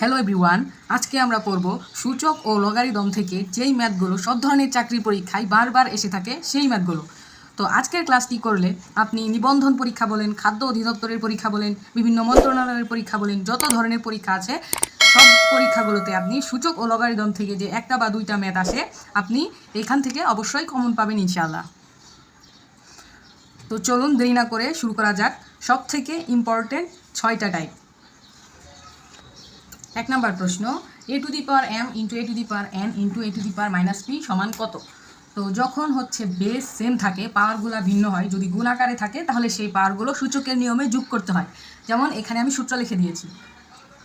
Hello everyone আজকে আমরা পড়ব সূচক ও লগারিদম থেকে যেই ম্যাথগুলো সব ধরনের চাকরি পরীক্ষায় বারবার এসে থাকে সেই ম্যাথগুলো। তো আজকের ক্লাসটি করলে আপনি নিবন্ধন পরীক্ষা বলেন, খাদ্য অধিদপ্তরের পরীক্ষা বলেন, বিভিন্ন মন্ত্রণালয়ের পরীক্ষা বলেন, যত ধরনের পরীক্ষা আছে, সব পরীক্ষাগুলোতে আপনি সূচক ও লগারিদম থেকে যে একটা বা দুইটা ম্যাথ আসে, আপনি এখান থেকে অবশ্যই কমন পাবেন ইনশাআল্লাহ। তো চলুন দেরি না করে শুরু করা যাক। সব থেকে ইম্পর্টেন্ট ছয়টা টাইপ এক নম্বর প্রশ্ন a to the power m into a to the power n into a to the power minus p সমান কত? তো যখন হচ্ছে বেস সেম থাকে পাওয়ারগুলো ভিন্ন হয়, যদি গুণ আকারে থাকে, তাহলে সেই পাওয়ারগুলো সূচকের নিয়মে যোগ করতে হয়। যেমন এখানে আমি সূত্র লিখে দিয়েছি।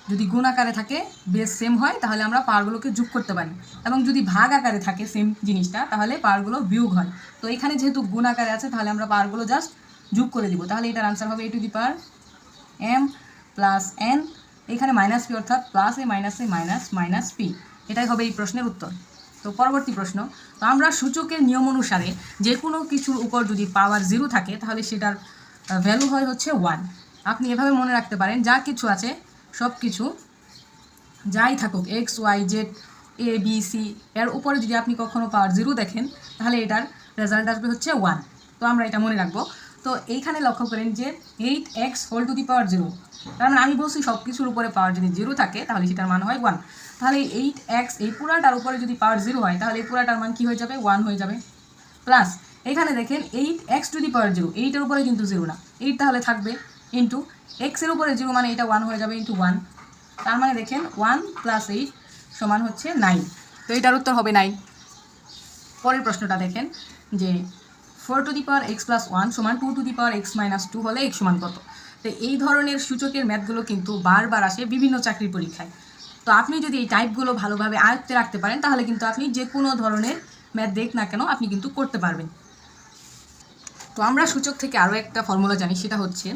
যদি গুণ আকারে থাকে বেস সেম হয়, তাহলে আমরা পাওয়ারগুলোকে যোগ করতে পারি। এবং যদি ভাগ আকারে থাকে সেম জিনিসটা, তাহলে পাওয়ারগুলো বিয়োগ হয়। তো এখানে যেহেতু গুণ আকারে আছে, তাহলে আমরা পাওয়ারগুলো জাস্ট যোগ করে দিব। তাহলে এটার আনসার হবে a to the power m plus n এখানে মাইনাস পি অর্থাৎ plus a minus a minus minus p এটাই হবে এই প্রশ্নের উত্তর। তো পরবর্তী প্রশ্ন, তো আমরা সূচকের নিয়ম অনুসারে যে কোনো কিছুর উপর যদি পাওয়ার জিরো থাকে, তাহলে সেটার ভ্যালু হয় হচ্ছে ওয়ান আপনি এভাবে মনে রাখতে পারেন, যা কিছু আছে, সব কিছু যাই থাকুক x y z a b c এর উপরে যদি আপনি কখনো পাওয়ার জিরো দেখেন, তাহলে এটার রেজাল্ট আসবে হচ্ছে ওয়ান তো আমরা এটা মনে রাখব। তো এইখানে লক্ষ্য করেন যে eight x whole to the power zero তার মানে আমি বলছি সব কিছুর উপরে পাওয়ার যদি জিরো থাকে, তাহলে সেটার মান হয় ওয়ান তাহলে এইট এক্স এই পুরাটার উপরে যদি পাওয়ার জিরো হয়, তাহলে এই পুরাটার মান কী হয়ে যাবে? ওয়ান হয়ে যাবে। প্লাস এখানে দেখেন eight x to the power zero এইটের উপরে কিন্তু জিরো না। এইট তাহলে থাকবে ইন্টু এক্সের উপরে জিরো মানে এটা ওয়ান হয়ে যাবে ইন্টু ওয়ান তার মানে দেখেন ওয়ান প্লাস এইট সমান হচ্ছে নাইন তো এটার উত্তর হবে নাইন পরের প্রশ্নটা দেখেন যে four to the power x plus one সমান two to the power x minus two হলে এক্স সমান কত? তো এই ধরনের সূচকের ম্যাথগুলো কিন্তু বারবার আসে বিভিন্ন চাকরির পরীক্ষায়। তো আপনি যদি এই টাইপগুলো ভালোভাবে আয়ত্তে রাখতে পারেন, তাহলে কিন্তু আপনি যে কোনো ধরনের ম্যাথ দেখ না কেন আপনি কিন্তু করতে পারবেন। তো আমরা সূচক থেকে আরও একটা ফর্মুলা জানি, সেটা হচ্ছে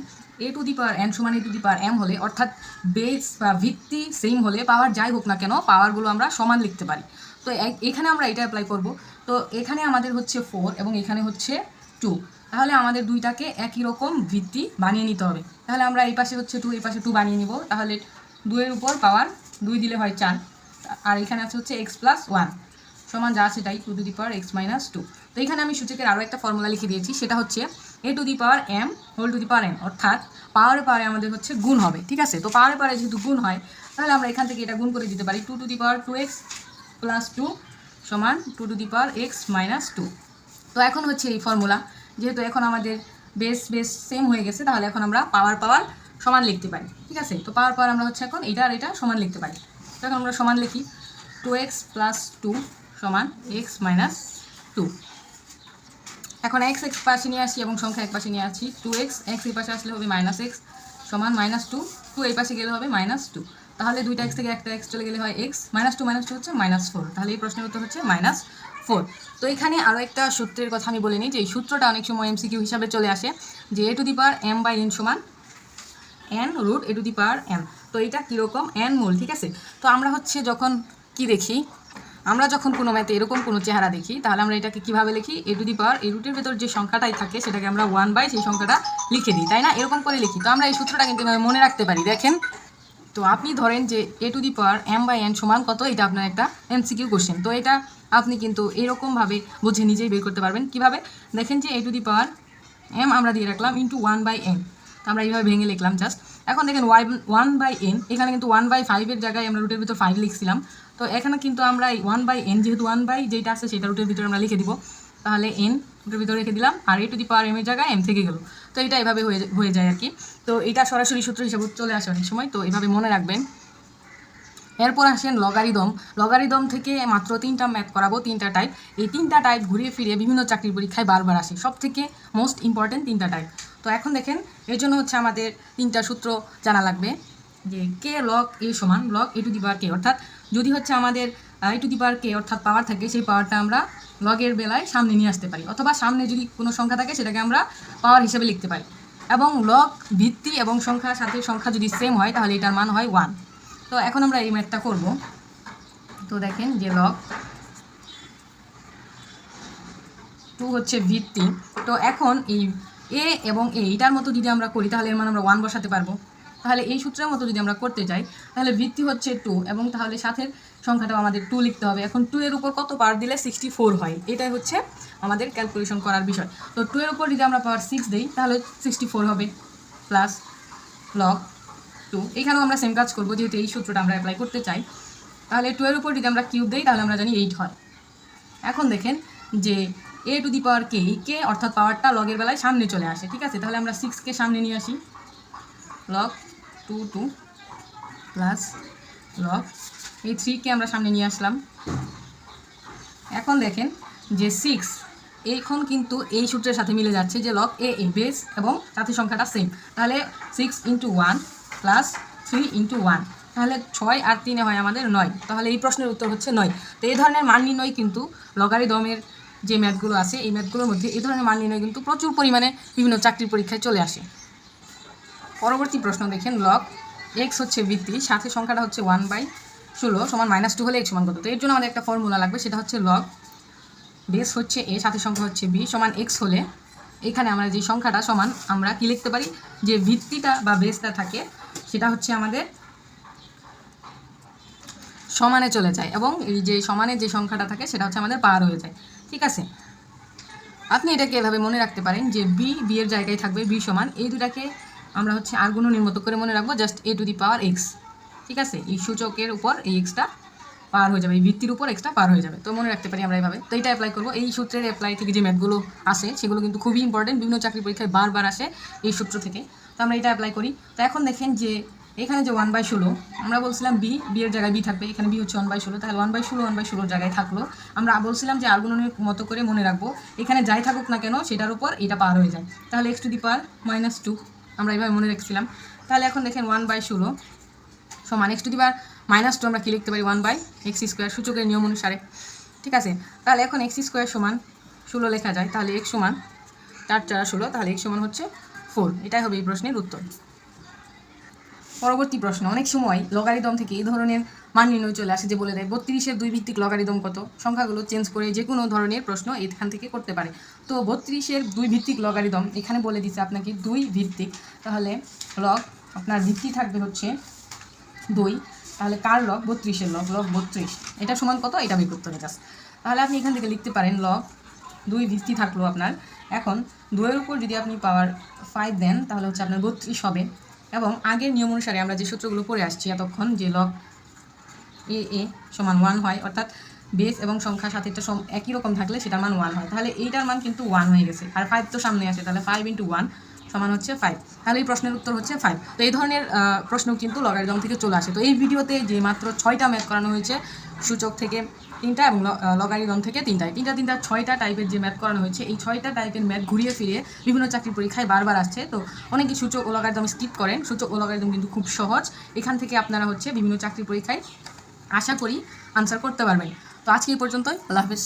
a to the power N সমান এ টু দি পাওয়ার এম হলে, অর্থাৎ বেস বা ভিত্তি সেম হলে পাওয়ার যাই হোক না কেন পাওয়ারগুলো আমরা সমান লিখতে পারি। তো এখানে আমরা এটা অ্যাপ্লাই করব। তো এখানে আমাদের হচ্ছে ফোর এবং এখানে হচ্ছে টু তাহলে আমাদের দুইটাকে একই রকম ভিত্তি বানিয়ে নিতে হবে। তাহলে আমরা এই পাশে হচ্ছে টু এই পাশে টু বানিয়ে নিব। তাহলে দুইয়ের উপর পাওয়ার দুই দিলে হয় চার। আর এখানে আছে হচ্ছে এক্স প্লাস ওয়ান সমান যা সেটাই two to the power x minus two তো এখানে আমি সূচকের আরও একটা ফর্মুলা লিখে দিয়েছি, সেটা হচ্ছে a to the power m whole to the power m অর্থাৎ পাওয়ারে পাওয়ারে আমাদের হচ্ছে গুণ হবে, ঠিক আছে? তো পাওয়ারে পাওয়ারে যেহেতু গুণ হয়, তাহলে আমরা এখান থেকে এটা গুণ করে দিতে পারি two to the power two x plus two সমান two to the power x minus two তো এখন হচ্ছে এই ফর্মুলা যেহেতু এখন আমাদের বেস বেস সেম হয়ে গেছে, তাহলে এখন আমরা পাওয়ার পাওয়ার সমান লিখতে পারি, ঠিক আছে? তো পাওয়ার পাওয়ার আমরা হচ্ছে এখন এটা আর এটা সমান লিখতে পারি। তো এখন আমরা সমান লিখি টু এক্স প্লাস টু সমান এক্স মাইনাস টু এখন এক্স এক্স পাশে নিয়ে আসি এবং সংখ্যা এক পাশে নিয়ে আসি টু এক্স এক্স এই পাশে আসলে হবে মাইনাস এক্স সমান মাইনাস টু টু এই পাশে গেলে হবে মাইনাস টু তাহলে দুইটা এক্স থেকে একটা এক্স চলে গেলে হয় x minus two minus two হচ্ছে মাইনাস ফোর তাহলে এই প্রশ্নের উত্তর হচ্ছে মাইনাস ফোর তো এখানে আরও একটা সূত্রের কথা আমি বলে নিই যে এই সূত্রটা অনেক সময় এমসিকিউ হিসাবে চলে আসে যে a to the power m by n সমান n root a to the power m তো এটা কীরকম? এন মূল, ঠিক আছে? তো আমরা হচ্ছে যখন কি দেখি? আমরা যখন কোনো ম্যাথে এরকম কোনো চেহারা দেখি, তাহলে আমরা এটাকে কীভাবে লিখি? এ টু দি পাওয়ার এ রুটের ভেতর যে সংখ্যাটাই থাকে, সেটাকে আমরা ওয়ান বাই সেই সংখ্যাটা লিখে দিই, তাই না? এরকম করে লিখি। তো আমরা এই সূত্রটা কিন্তু মনে রাখতে পারি। দেখেন, তো আপনি ধরেন যে a to the power m by n সমান কত? এটা আপনার একটা এমসিকিউ কোশ্চেন তো এটা আপনি কিন্তু এরকমভাবে বুঝে নিজেই বের করতে পারবেন। কীভাবে? দেখেন যে a to the power M আমরা দিয়ে রাখলাম ইন্টু ওয়ান বাই তো আমরা এইভাবে ভেঙে লিখলাম জাস্ট এখন দেখেন ওয়াই ওয়ান বাই এন এখানে কিন্তু ওয়ান বাই ফাইভের জায়গায় আমরা রুটের ভিতর ফাইভ লিখছিলাম। তো এখানে কিন্তু আমরা এই ওয়ান বাই এন যেহেতু ওয়ান বাই যেটা আছে সেটা রুটের ভিতরে আমরা লিখে দিব। তাহলে এন রুটের ভিতরে রেখে দিলাম আর এ টু দি পাওয়ার এম এর জায়গায় এম থেকে গেল। তো এটা এভাবে হয়ে হয়ে যায় আর কি। তো এটা সরাসরি সূত্র হিসেবে চলে আসে অনেক সময়। তো এভাবে মনে রাখবেন। এরপর আসেন লগারিদম লগারিদম থেকে মাত্র তিনটা ম্যাথ করাবো, তিনটা টাইপ এই তিনটা টাইপ ঘুরিয়ে ফিরিয়ে বিভিন্ন চাকরির পরীক্ষায় বারবার আসে। সব থেকে মোস্ট ইম্পর্টেন্ট তিনটা টাইপ তো এখন দেখেন, এর জন্য হচ্ছে আমাদের তিনটা সূত্র জানা লাগবে। যে কে লক এ সমান লগ এ টু দি পাওয়ার কে অর্থাৎ যদি হচ্ছে আমাদের এ টু দি পাওয়ার কে অর্থাৎ পাওয়ার থাকে, সেই পাওয়ারটা আমরা লগের বেলায় সামনে নিয়ে আসতে পারি। অথবা সামনে যদি কোনো সংখ্যা থাকে, সেটাকে আমরা পাওয়ার হিসেবে লিখতে পারি। এবং লগ ভিত্তি এবং সংখ্যার সাথে সংখ্যা যদি সেম হয়, তাহলে এটার মান হয় ওয়ান তো এখন আমরা এই ম্যাথটা করব। তো দেখেন যে লগ টু হচ্ছে ভিত্তি। তো এখন এই এ এবং এ, এটার মতো যদি আমরা করি, তাহলে এর মান আমরা ওয়ান বসাতে পারব। তাহলে এই সূত্রের মতো যদি আমরা করতে চাই, তাহলে ভিত্তি হচ্ছে টু এবং তাহলে সাথে সংখ্যাটাও আমাদের টু লিখতে হবে। এখন টু এর উপর কত পাওয়ার দিলে সিক্সটি ফোর হয়? এটাই হচ্ছে আমাদের ক্যালকুলেশন করার বিষয়। তো টু এর উপর যদি আমরা পাওয়ার সিক্স দিই, তাহলে সিক্সটি ফোর হবে প্লাস লগ টু এখানেও আমরা সেম কাজ করব, যেহেতু এই সূত্রটা আমরা অ্যাপ্লাই করতে চাই। তাহলে টু এর উপর যদি আমরা কিউব দিই, তাহলে আমরা জানি এইট হয়। এখন দেখেন যে এ টু দি পাওয়ার কে কে অর্থাৎ পাওয়ারটা লগের বেলায় সামনে চলে আসে, ঠিক আছে? তাহলে আমরা সিক্সকে সামনে নিয়ে আসি। Log two two plus log এই থ্রিকে আমরা সামনে নিয়ে আসলাম। এখন দেখেন যে সিক্স এখন কিন্তু এই সূত্রের সাথে মিলে যাচ্ছে যে লগ এ এ বেস এবং সাথে সংখ্যাটা সেম তাহলে six into one plus three into one তাহলে ছয় আর তিনে হয় আমাদের নয়। তাহলে এই প্রশ্নের উত্তর হচ্ছে নয়। তো এই ধরনের মান নির্ণয় কিন্তু লগারিদমের যে ম্যাথগুলো আছে, এই ম্যাথগুলোর মধ্যে এই ধরনের মান নির্ণয় কিন্তু প্রচুর পরিমাণে বিভিন্ন চাকরির পরীক্ষায় চলে আসে। পরবর্তী প্রশ্ন দেখেন লগ এক্স হচ্ছে ভিত্তি সাথে সংখ্যাটা হচ্ছে ওয়ান বাই ষোলো সমান মাইনাস টু হলে এক্স সমান কত? তো এর জন্য আমাদের একটা ফর্মুলা লাগবে, সেটা হচ্ছে লগ বেস হচ্ছে এ সাথে সংখ্যা হচ্ছে বি সমান এক্স হলে এখানে আমরা যে সংখ্যাটা সমান আমরা কি লিখতে পারি? যে ভিত্তিটা বা বেসটা থাকে সেটা হচ্ছে আমাদের সমানে চলে যায় এবং এই যে সমানে যে সংখ্যাটা থাকে সেটা হচ্ছে আমাদের পার হয়ে যায়। ঠিক আছে? আপনি এটাকে এভাবে মনে রাখতে পারেন যে বি বি এর জায়গায় থাকবে বি সমান। এই দুটাকে আমরা হচ্ছে আর গুণনীর মতো করে মনে রাখব just a to the power x ঠিক আছে? এই সূচকের উপর এই এক্সটা পার হয়ে যাবে, এই ভিত্তির উপর এক্সটা পার হয়ে যাবে। তো মনে রাখতে পারি আমরা এইভাবে তো এটা অ্যাপ্লাই করব। এই সূত্রের অ্যাপ্লাই থেকে যে ম্যাথগুলো আসে, সেগুলো কিন্তু খুবই ইম্পর্টেন্ট বিভিন্ন চাকরি পরীক্ষায় বারবার আসে এই সূত্র থেকে। তো আমরা এটা অ্যাপ্লাই করি। তো এখন দেখেন যে এখানে যে ওয়ান বাই ষোলো, আমরা বলছিলাম বি বি এর জায়গায় বি থাকবে, এখানে বি হচ্ছে ওয়ান বাই ষোলো। তাহলে ওয়ান বাই ষোলো ওয়ান বাই ষোলোর জায়গায় থাকল। আমরা বলছিলাম যে আর্গুণনের মতো করে মনে রাখব, এখানে যাই থাকুক না কেন, সেটার উপর এটা পার হয়ে যায়। তাহলে x to the power minus two আমরা এইভাবে মনে রাখছিলাম। তাহলে এখন দেখেন ওয়ান বাই ষোলো সমান x to the power minus two আমরা কী লিখতে পারি? ওয়ান বাই এক্স স্কোয়ার সূচকের নিয়ম অনুসারে। ঠিক আছে? তাহলে এখন এক্স স্কোয়ার সমান ষোলো লেখা যায়। তাহলে এক্স সমান চার চার ষোলো, তাহলে এক্স সমান হচ্ছে ফোর এটাই হবে এই প্রশ্নের উত্তর। পরবর্তী প্রশ্ন, অনেক সময় লগারিদম থেকে এই ধরনের মান নির্ণয় চলে আসে যে বলে দেয় বত্রিশের দুই ভিত্তিক লগারিদম কত? সংখ্যাগুলো চেঞ্জ করে যে কোনো ধরনের প্রশ্ন এখান থেকে করতে পারে। তো বত্রিশের দুই ভিত্তিক লগারিদম এখানে বলে দিচ্ছে আপনাকে দুই ভিত্তিক। তাহলে লগ আপনার ভিত্তি থাকবে হচ্ছে দুই। তাহলে কার লগ বত্রিশের লগ লগ বত্রিশ। এটা সমান কত? এটা হবে জাস্ট তাহলে আপনি এখান থেকে লিখতে পারেন লগ দুই ভিত্তি থাকল আপনার এখন দুয়ের উপর যদি আপনি পাওয়ার ফাইভ দেন, তাহলে হচ্ছে আপনার বত্রিশ হবে। এবং আগের নিয়ম অনুসারে আমরা যে সূত্রগুলো পড়ে আসছি এতক্ষণ, যে লক এ এ সমান ওয়ান হয়, অর্থাৎ বেস এবং সংখ্যা একটা একই রকম থাকলে সেটার মান ওয়ান হয়। তাহলে এইটার মান কিন্তু ওয়ান হয়ে গেছে। আর ফাইভ তো সামনে আছে, তাহলে ফাইভ ইন্টু ওয়ান সমান হচ্ছে ফাইভ তাহলে এই প্রশ্নের উত্তর হচ্ছে ফাইভ তো এই ধরনের প্রশ্ন কিন্তু লগারিদম থেকে চলে আসে। তো এই ভিডিওতে যে মাত্র ছয়টা ম্যাথ করানো হয়েছে, সূচক থেকে তিনটা এবং লগারিদম থেকে তিনটায়। তিনটা তিনটা ছয়টা টাইপের যে ম্যাথ করানো হয়েছে, এই ছয়টা টাইপের ম্যাথ ঘুরিয়ে ফিরিয়ে বিভিন্ন চাকরি পরীক্ষায় বারবার আসছে। তো অনেকে সূচক ও লগারিদম স্কিপ করেন। সূচক ও লগারিদম কিন্তু খুব সহজ। এখান থেকে আপনারা হচ্ছে বিভিন্ন চাকরি পরীক্ষায় আশা করি আনসার করতে পারবেন। তো আজকে এই পর্যন্তই। আল্লাহ হাফেজ।